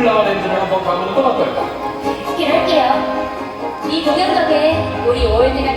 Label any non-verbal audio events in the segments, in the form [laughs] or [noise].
플라워 랜드를 한번 가보는 건 어떨까? 그럴게요. 이 동영상에 우리 오월드가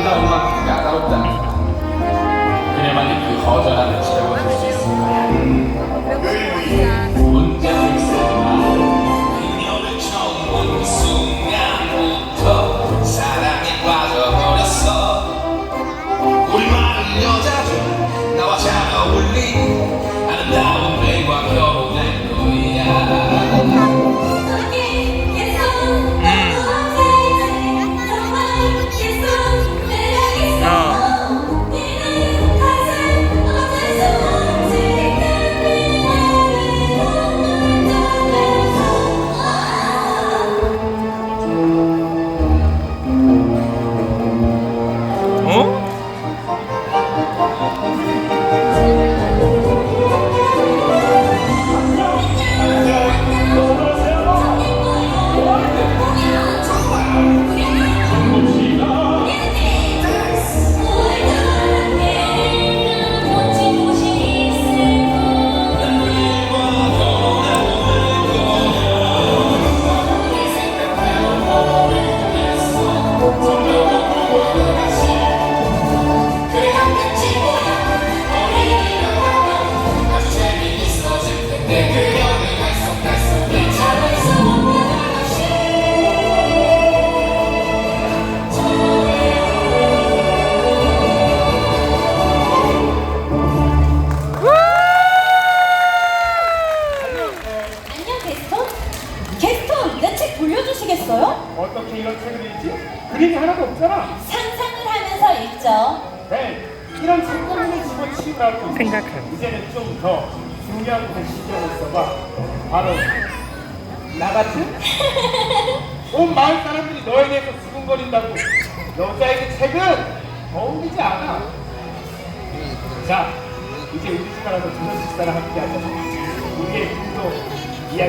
나름다운 만큼 나다롭다 그래만이 그 거절하는 지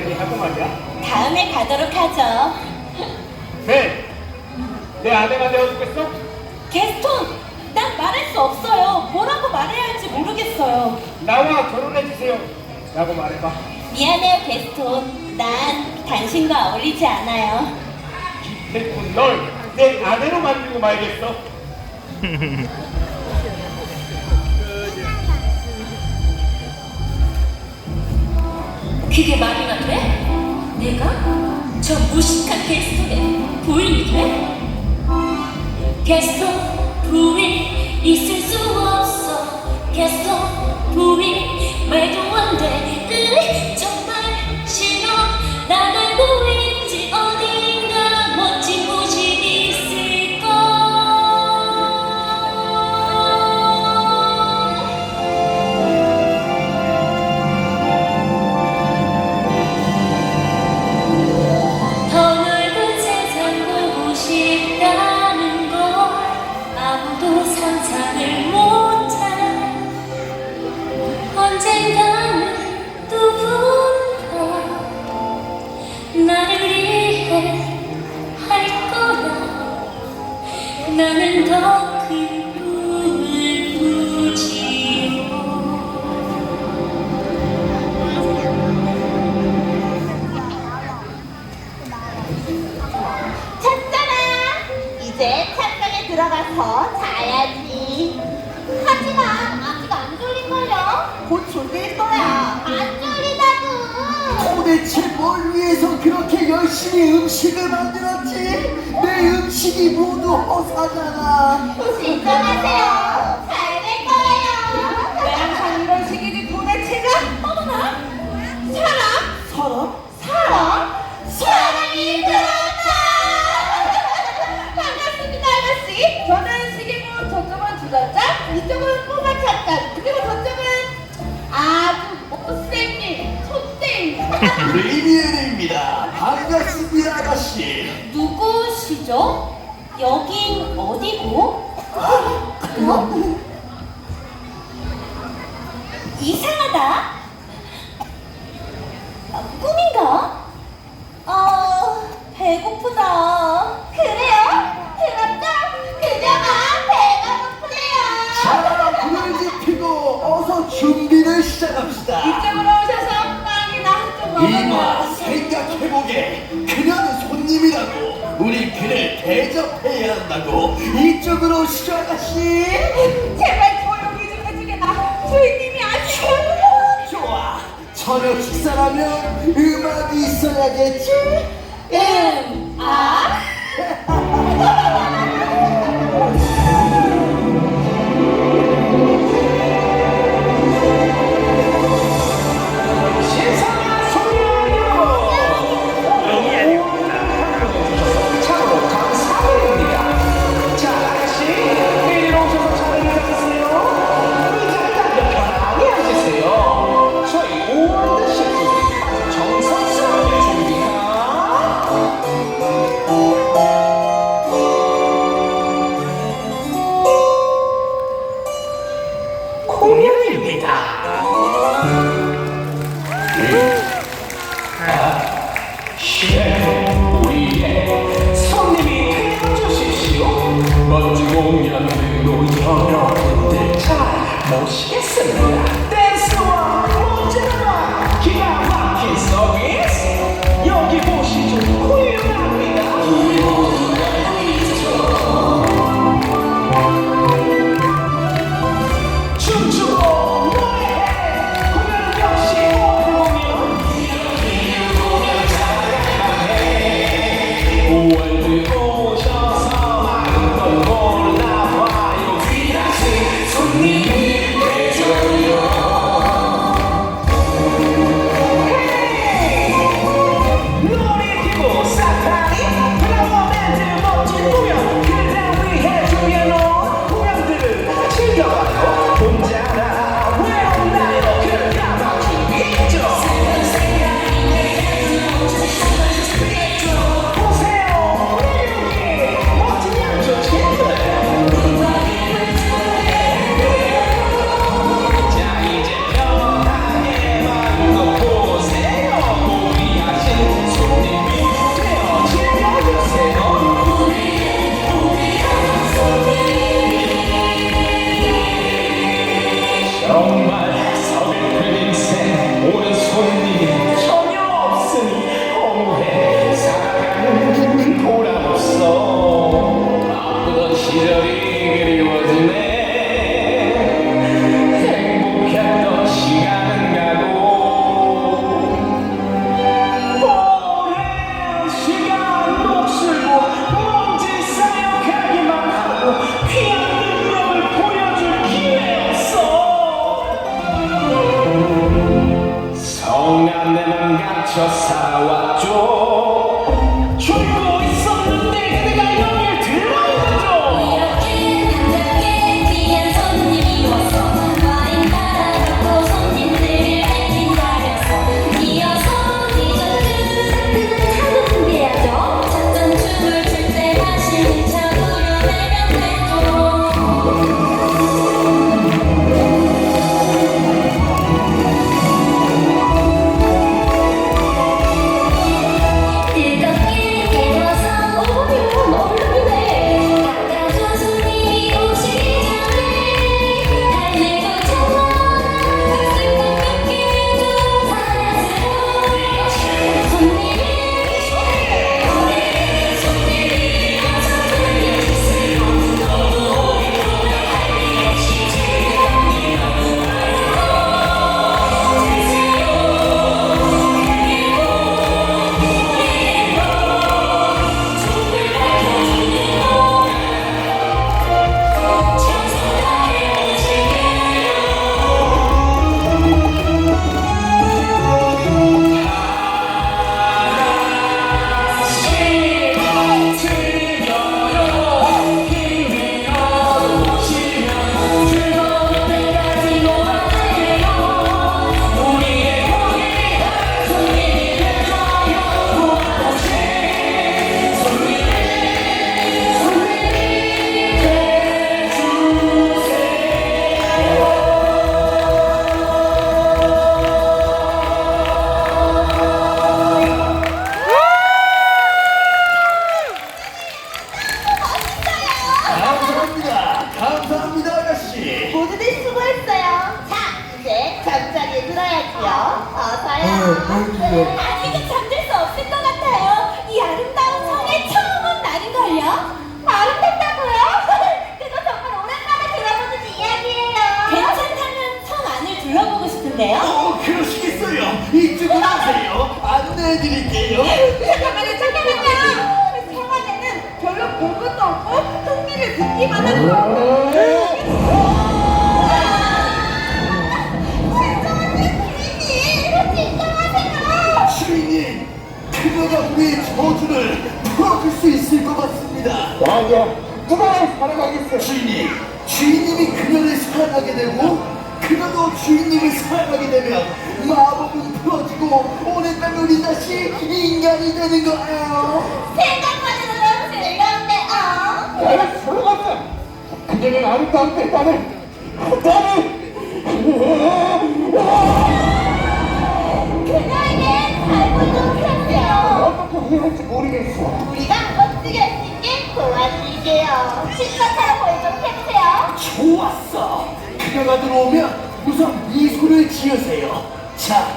이야기 하고 말이야. 다음에 가도록 하죠. 네. 내 아내가 되어주겠어? 게스톤, 난 말할 수 없어요. 뭐라고 말해야 할지 모르겠어요. 나와 결혼해주세요. 라고 말해봐. 미안해요, 게스톤. 난 당신과 어울리지 않아요. 기태군 널내 아내로 만들고 말겠어. [laughs] 그게 말이나 돼? 내가? 저 무식한 게스톤의 부인이 돼? 게스톤 부인 있을 수 없어 게스톤 부인 말도 안돼 들어가서 자야지. 하지만 아직 안 졸린걸요? 곧 졸릴 거야. 안 졸리다고. 도대체 뭘 위해서 그렇게 열심히 음식을 만들었지? 내 음식이 모두 허사잖아. 진정하세요. 아, 그리고 저쪽은 아주 못생긴 손땡. 리미엘입니다. 반갑습니다, 아가씨. 누구시죠? 여긴 어디고? 아, 어? 아저씨. 제발 조용히 좀 해주게나. 주인님이 아니에요. 좋아. 저녁 식사라면 음악이 있어야겠지? 했습니다. 댄스와 언제나 기가 막힌 서비 안내해드릴게요. 잠깐만요, 잠깐만요. 성안에는 별로 볼 것도 없고 흥미를 듣기만 하는 주인님, 그녀가 우리의 저주를 풀어줄 수 있을 것 같습니다. 맞아. 누가 사랑하겠어? 주인님, 주인님이 그녀를 사랑하게 되고 그녀도 주인님을 사랑하게 되면 마법은 풀어지고 오랜만에 우리 다시 인간이 되는 거예요. 생각만으로도 즐거운데요 내가 사랑한다. 그녀는 아름다운 때 나는 나는 그녀에게 잘 해주세요 어떻게 해야 할지 모르겠어. 우리가 멋지게 할 수 있게 도와드릴게요 실컷처럼 보이도록 해주세요 좋았어. 그녀가 들어오면 우선 미소를 지으세요. 자,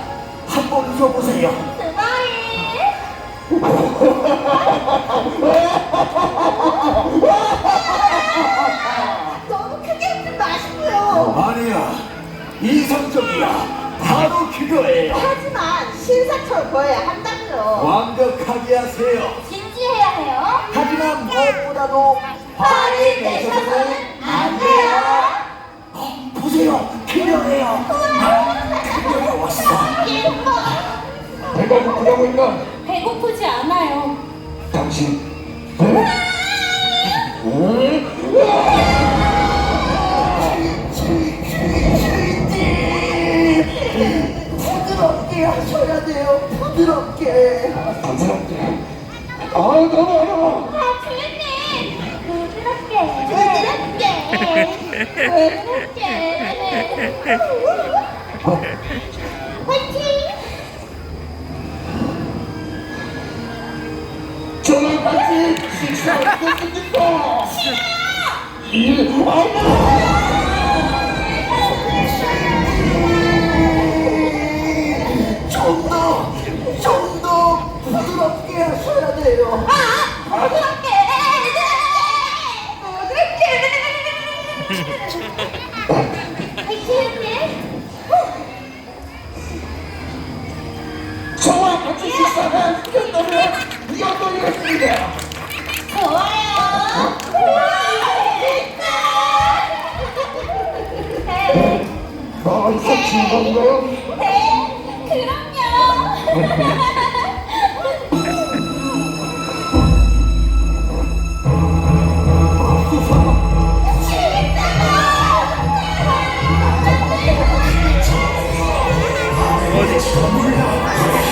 한 번 웃어보세요. 스마일 너무 크게 웃지 마시고요. 아니야, 이성적이야. 바로 그거예요. 하지만 신사처럼 보여야 한다고요. 완벽하게 하세요. 진지해야 해요 하지만 무엇보다도 화를 내셔서는 안 돼요 웃으려고 있나? 배고프지 않아요 당신. 네? 주인, 주인, 주인님. 부드럽게 하셔야 돼요. 부드럽게. 부드럽게. 아, 너무 어려워. 아 주인님 부드럽게 부드럽게 부드럽게 화 일, 아마. 숨기를 [laughs]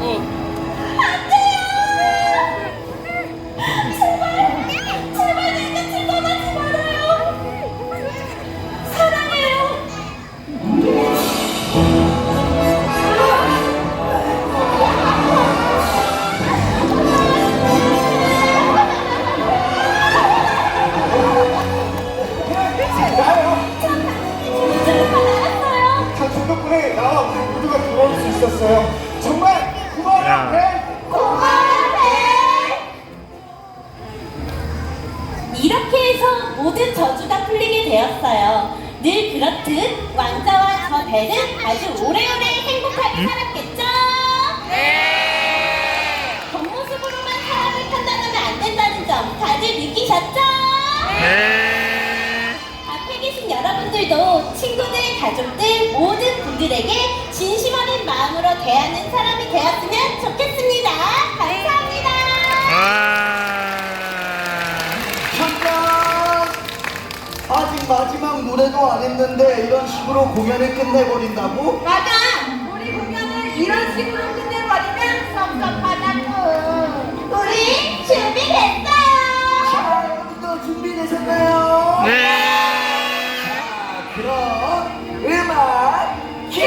제 느끼셨죠? 네! 앞에 계신 여러분들도 친구들, 가족들, 모든 분들에게 진심 어린 마음으로 대하는 사람이 되었으면 좋겠습니다. 감사합니다. 잠깐! 아직 마지막 노래도 안 했는데 이런 식으로 공연을 끝내버린다고? 맞아. 우리 공연을 이런 식으로 끝내버리면 섭섭하다고. 우리 여러분도 준비되셨나요? 네! 자, 그럼 음악 큐!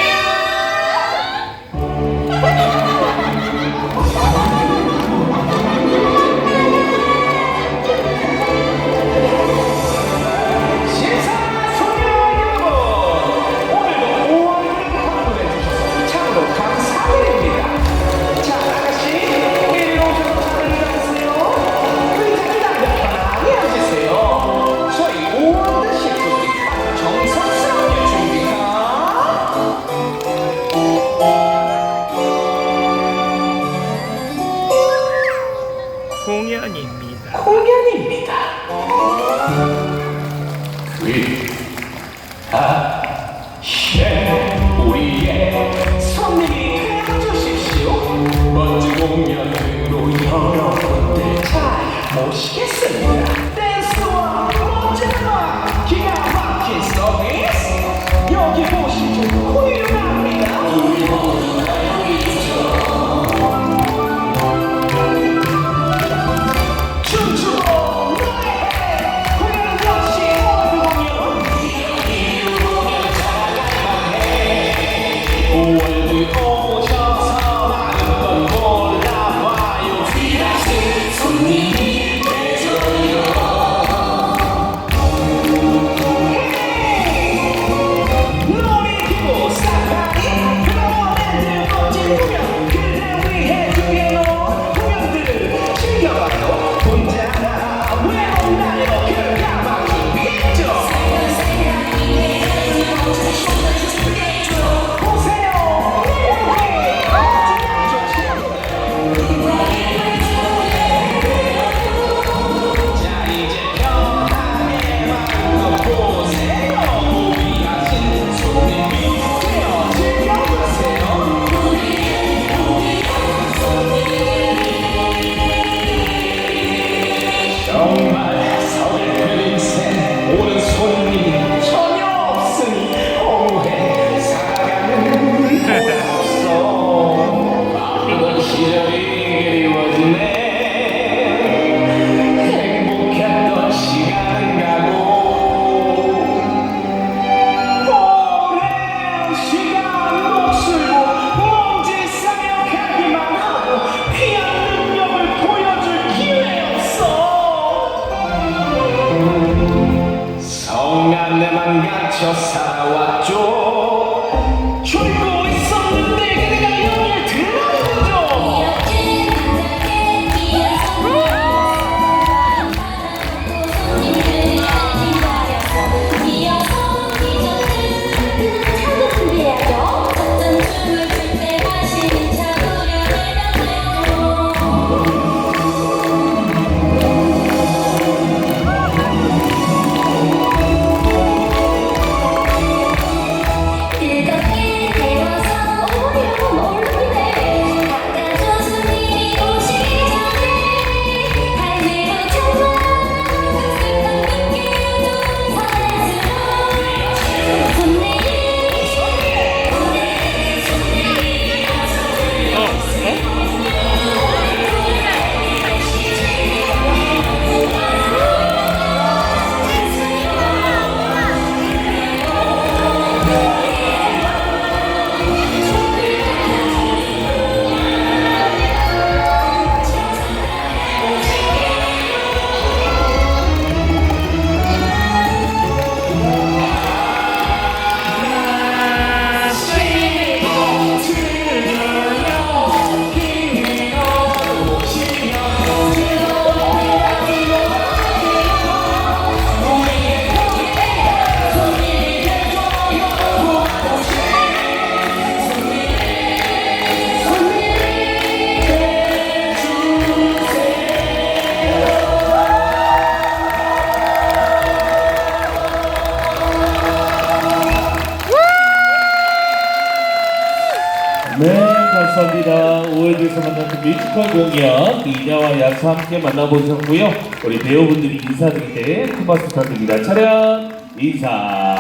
야수 함께 만나보셨고요. 우리 배우분들이 인사드릴 때큰 박수 부탁드립니다. 차렷 인사. 아,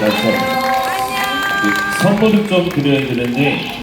감사합니다. 그 선물을 좀 드려야 되는데